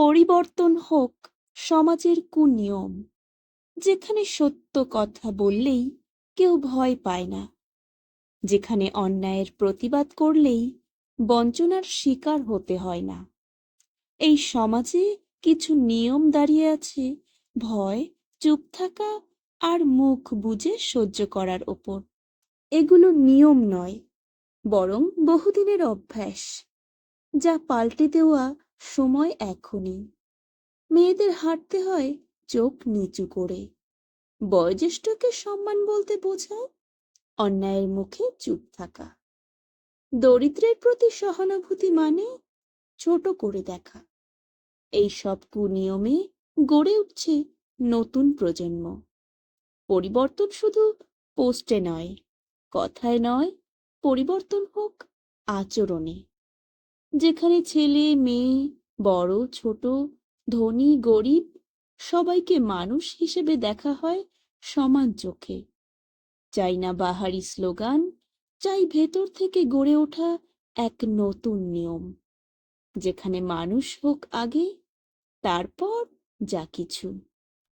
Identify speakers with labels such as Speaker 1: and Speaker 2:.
Speaker 1: পরিবর্তন হোক সমাজের কুনিয়ম। যেখানে সত্য কথা বললেই কেউ ভয় পায় না। যেখানে অন্যায়ের প্রতিবাদ করলেই বঞ্চনার শিকার হতে হয় না। এই সমাজে কিছু নিয়ম দাঁড়িয়ে আছে ভয়, চুপ থাকা আর মুখ বুজে সহ্য করার ওপর। এগুলো নিয়ম নয়, বরং বহুদিনের অভ্যাস, যা পাল্টে দেওয়া সময় এখনই। মেয়েদের হাঁটতে হয় চোখ নিচু করে। বয়োজ্যেষ্ঠকে সম্মান বলতে বোঝায় অন্যায়ের মুখে চুপ থাকা। দরিদ্রের প্রতি সহানুভূতি মানে ছোট করে দেখা। এই সব কুনিয়মে গড়ে উঠছে নতুন প্রজন্ম। পরিবর্তন শুধু পোস্টে নয়, কথায় নয়, পরিবর্তন হোক আচরণে। যেখানে ছেলে, মেয়ে, বড়, ছোট, ধনী, গরিব সবাইকে মানুষ হিসেবে দেখা হয় সমান চোখে। চাই না বাহারি স্লোগান, চাই ভেতর থেকে গড়ে ওঠা এক নতুন নিয়ম। যেখানে মানুষ হোক আগে, তারপর যা কিছু।